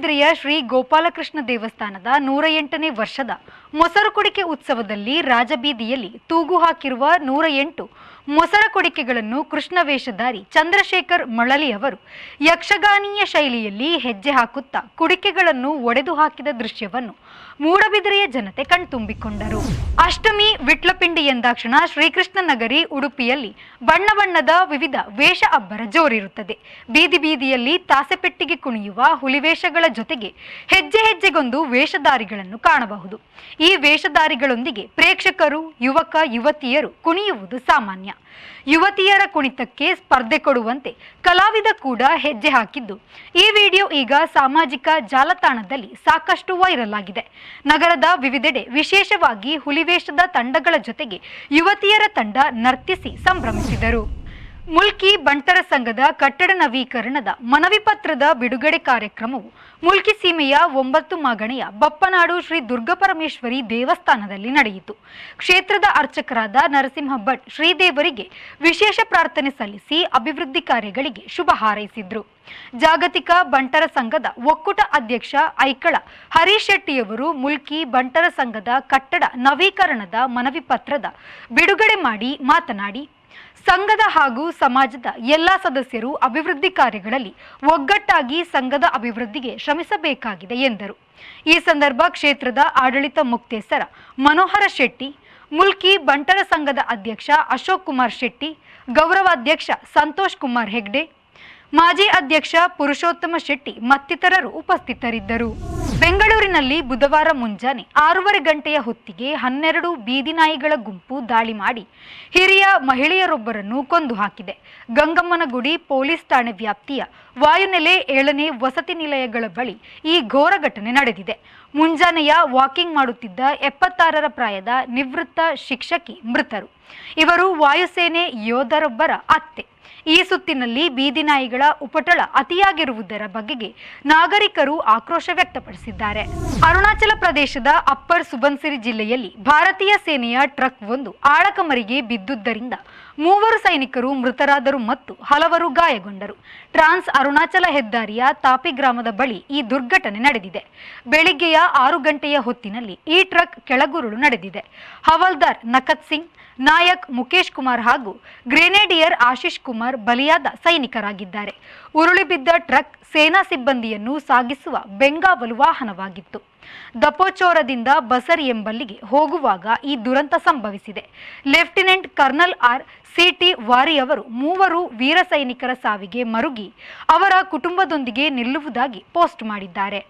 ಮೂಡಬಿದ್ರೆಯ ಶ್ರೀ ಗೋಪಾಲಕೃಷ್ಣ ದೇವಸ್ಥಾನದ ನೂರ ಎಂಟನೇ ವರ್ಷದ ಮೊಸರು ಕುಡಿಕೆ ಉತ್ಸವದಲ್ಲಿ ರಾಜಬೀದಿಯಲ್ಲಿ ತೂಗು ಹಾಕಿರುವ ನೂರ ಎಂಟು ಮೊಸರ ಕೊಡಿಕೆಗಳನ್ನು ಕೃಷ್ಣ ವೇಷಧಾರಿ ಚಂದ್ರಶೇಖರ್ ಮಳಲಿ ಅವರು ಯಕ್ಷಗಾನೀಯ ಶೈಲಿಯಲ್ಲಿ ಹೆಜ್ಜೆ ಹಾಕುತ್ತಾ ಕುಡಿಕೆಗಳನ್ನು ಒಡೆದು ಹಾಕಿದ ದೃಶ್ಯವನ್ನು ಮೂಡಬಿದಿರೆಯ ಜನತೆ ಕಣ್ತುಂಬಿಕೊಂಡರು. ಅಷ್ಟಮಿ ವಿಟ್ಲಪಿಂಡಿ ಎಂದಾಕ್ಷಣ ಶ್ರೀಕೃಷ್ಣ ನಗರಿ ಉಡುಪಿಯಲ್ಲಿ ಬಣ್ಣ ಬಣ್ಣದ ವಿವಿಧ ವೇಷ ಅಬ್ಬರ ಜೋರಿರುತ್ತದೆ. ಬೀದಿ ಬೀದಿಯಲ್ಲಿ ತಾಸೆಪೆಟ್ಟಿಗೆ ಕುಣಿಯುವ ಹುಲಿವೇಷಗಳ ಜೊತೆಗೆ ಹೆಜ್ಜೆ ಹೆಜ್ಜೆಗೊಂದು ವೇಷಧಾರಿಗಳನ್ನು ಕಾಣಬಹುದು. ಈ ವೇಷಧಾರಿಗಳೊಂದಿಗೆ ಪ್ರೇಕ್ಷಕರು, ಯುವಕ, ಯುವತಿಯರು ಕುಣಿಯುವುದು ಸಾಮಾನ್ಯ. ಯುವತಿಯರ ಕುಣಿತಕ್ಕೆ ಸ್ಪರ್ಧೆ ಕೊಡುವಂತೆ ಕಲಾವಿದ ಕೂಡ ಹೆಜ್ಜೆ ಹಾಕಿದ್ದು. ಈ ವಿಡಿಯೋ ಈಗ ಸಾಮಾಜಿಕ ಜಾಲತಾಣದಲ್ಲಿ ಸಾಕಷ್ಟು ವೈರಲ್ ಆಗಿದೆ. ನಗರದ ವಿವಿಧೆಡೆ ವಿಶೇಷವಾಗಿ ಹುಲಿವೇಷದ ತಂಡಗಳ ಜೊತೆಗೆ ಯುವತಿಯರ ತಂಡ ನರ್ತಿಸಿ ಸಂಭ್ರಮಿಸಿದರು. ಮುಲ್ಕಿ ಬಂಟರ ಸಂಘದ ಕಟ್ಟಡ ನವೀಕರಣದ ಮನವಿ ಪತ್ರದ ಬಿಡುಗಡೆ ಕಾರ್ಯಕ್ರಮವು ಮುಲ್ಕಿ ಸೀಮೆಯ ಒಂಬತ್ತು ಮಾಗಣೆಯ ಬಪ್ಪನಾಡು ಶ್ರೀ ದುರ್ಗಪರಮೇಶ್ವರಿ ದೇವಸ್ಥಾನದಲ್ಲಿ ನಡೆಯಿತು. ಕ್ಷೇತ್ರದ ಅರ್ಚಕರಾದ ನರಸಿಂಹ ಭಟ್ ಶ್ರೀದೇವರಿಗೆ ವಿಶೇಷ ಪ್ರಾರ್ಥನೆ ಸಲ್ಲಿಸಿ ಅಭಿವೃದ್ಧಿ ಕಾರ್ಯಗಳಿಗೆ ಶುಭ ಹಾರೈಸಿದ್ರು. ಜಾಗತಿಕ ಬಂಟರ ಸಂಘದ ಒಕ್ಕೂಟ ಅಧ್ಯಕ್ಷ ಐಕಳ ಹರೀಶ್ ಶೆಟ್ಟಿಯವರು ಮುಲ್ಕಿ ಬಂಟರ ಸಂಘದ ಕಟ್ಟಡ ನವೀಕರಣದ ಮನವಿ ಪತ್ರದ ಬಿಡುಗಡೆ ಮಾಡಿ ಮಾತನಾಡಿ ಸಂಘದ ಹಾಗೂ ಸಮಾಜದ ಎಲ್ಲ ಸದಸ್ಯರು ಅಭಿವೃದ್ಧಿ ಕಾರ್ಯಗಳಲ್ಲಿ ಒಗ್ಗಟ್ಟಾಗಿ ಸಂಘದ ಅಭಿವೃದ್ಧಿಗೆ ಶ್ರಮಿಸಬೇಕಾಗಿದೆ ಎಂದರು. ಈ ಸಂದರ್ಭ ಕ್ಷೇತ್ರದ ಆಡಳಿತ ಮುಕ್ತೇಸರ ಮನೋಹರ ಶೆಟ್ಟಿ, ಮುಲ್ಕಿ ಬಂಟರ ಸಂಘದ ಅಧ್ಯಕ್ಷ ಅಶೋಕ್ ಕುಮಾರ್ ಶೆಟ್ಟಿ, ಗೌರವಾಧ್ಯಕ್ಷ ಸಂತೋಷ್ ಕುಮಾರ್ ಹೆಗ್ಡೆ, ಮಾಜಿ ಅಧ್ಯಕ್ಷ ಪುರುಷೋತ್ತಮ ಶೆಟ್ಟಿ ಮತ್ತಿತರರು ಉಪಸ್ಥಿತರಿದ್ದರು. ಬೆಂಗಳೂರಿನಲ್ಲಿ ಬುಧವಾರ ಮುಂಜಾನೆ ಆರೂವರೆ ಗಂಟೆಯ ಹೊತ್ತಿಗೆ ಹನ್ನೆರಡು ಬೀದಿನಾಯಿಗಳ ಗುಂಪು ದಾಳಿ ಮಾಡಿ ಹಿರಿಯ ಮಹಿಳೆಯರೊಬ್ಬರನ್ನು ಕೊಂದು ಹಾಕಿದೆ. ಗಂಗಮ್ಮನಗುಡಿ ಪೊಲೀಸ್ ಠಾಣೆ ವ್ಯಾಪ್ತಿಯ ವಾಯುನೆಲೆ ಏಳನೇ ವಸತಿ ನಿಲಯಗಳ ಬಳಿ ಈ ಘೋರ ಘಟನೆ ನಡೆದಿದೆ. ಮುಂಜಾನೆಯ ವಾಕಿಂಗ್ ಮಾಡುತ್ತಿದ್ದ ಎಪ್ಪತ್ತಾರರ ಪ್ರಾಯದ ನಿವೃತ್ತ ಶಿಕ್ಷಕಿ ಮೃತರು. ಇವರು ವಾಯುಸೇನೆ ಯೋಧರೊಬ್ಬರ ಅತ್ತೆ. ಈ ಸುತ್ತಿನಲ್ಲಿ ಬೀದಿ ನಾಯಿಗಳ ಉಪಟಳ ಅತಿಯಾಗಿರುವುದರ ಬಗೆಗೆ ನಾಗರಿಕರು ಆಕ್ರೋಶ ವ್ಯಕ್ತಪಡಿಸಿದ್ದಾರೆ. ಅರುಣಾಚಲ ಪ್ರದೇಶದ ಅಪ್ಪರ್ ಸುಬನ್ಸಿರಿ ಜಿಲ್ಲೆಯಲ್ಲಿ ಭಾರತೀಯ ಸೇನೆಯ ಟ್ರಕ್ ಒಂದು ಆಳಕಮರಿಗೆ ಬಿದ್ದುದರಿಂದ ಮೂವರು ಸೈನಿಕರು ಮೃತರಾದರು ಮತ್ತು ಹಲವರು ಗಾಯಗೊಂಡರು. ಟ್ರಾನ್ಸ್ ಅರುಣಾಚಲ ಹೆದ್ದಾರಿಯ ತಾಪಿ ಗ್ರಾಮದ ಬಳಿ ಈ ದುರ್ಘಟನೆ ನಡೆದಿದೆ. ಬೆಳಿಗ್ಗೆಯ ಆರು ಗಂಟೆಯ ಹೊತ್ತಿನಲ್ಲಿ ಈ ಟ್ರಕ್ ಕೆಳಗುರುಳು ನಡೆದಿದೆ. ಹವಲ್ದಾರ್ ನಕತ್ ಸಿಂಗ್, ನಾಯಕ್ ಮುಖೇಶ್ ಕುಮಾರ್ ಹಾಗೂ ಗ್ರೆನೇಡಿಯರ್ ಆಶೀಶ್ ಕುಮಾರ್ ಬಲಿಯಾದ ಸೈನಿಕರಾಗಿದ್ದಾರೆ. ಉರುಳಿ ಬಿದ್ದ ಟ್ರಕ್ ಸೇನಾ ಸಿಬ್ಬಂದಿಯನ್ನು ಸಾಗಿಸುವ ಬೆಂಗಾವಲು ವಾಹನವಾಗಿತ್ತು. ದಪೋಚೋರದಿಂದ ಬಸರಿ ಎಂಬಲ್ಲಿಗೆ ಹೋಗುವಾಗ ಈ ದುರಂತ ಸಂಭವಿಸಿದೆ. ಲೆಫ್ಟಿನೆಂಟ್ ಕರ್ನಲ್ ಆರ್ ಸಿಟಿ ವಾರಿ ಅವರು ಮೂವರು ವೀರ ಸೈನಿಕರ ಸಾವಿಗೆ ಮರುಗಿ ಅವರ ಕುಟುಂಬದೊಂದಿಗೆ ನಿಲ್ಲುವುದಾಗಿ ಪೋಸ್ಟ್ ಮಾಡಿದ್ದಾರೆ.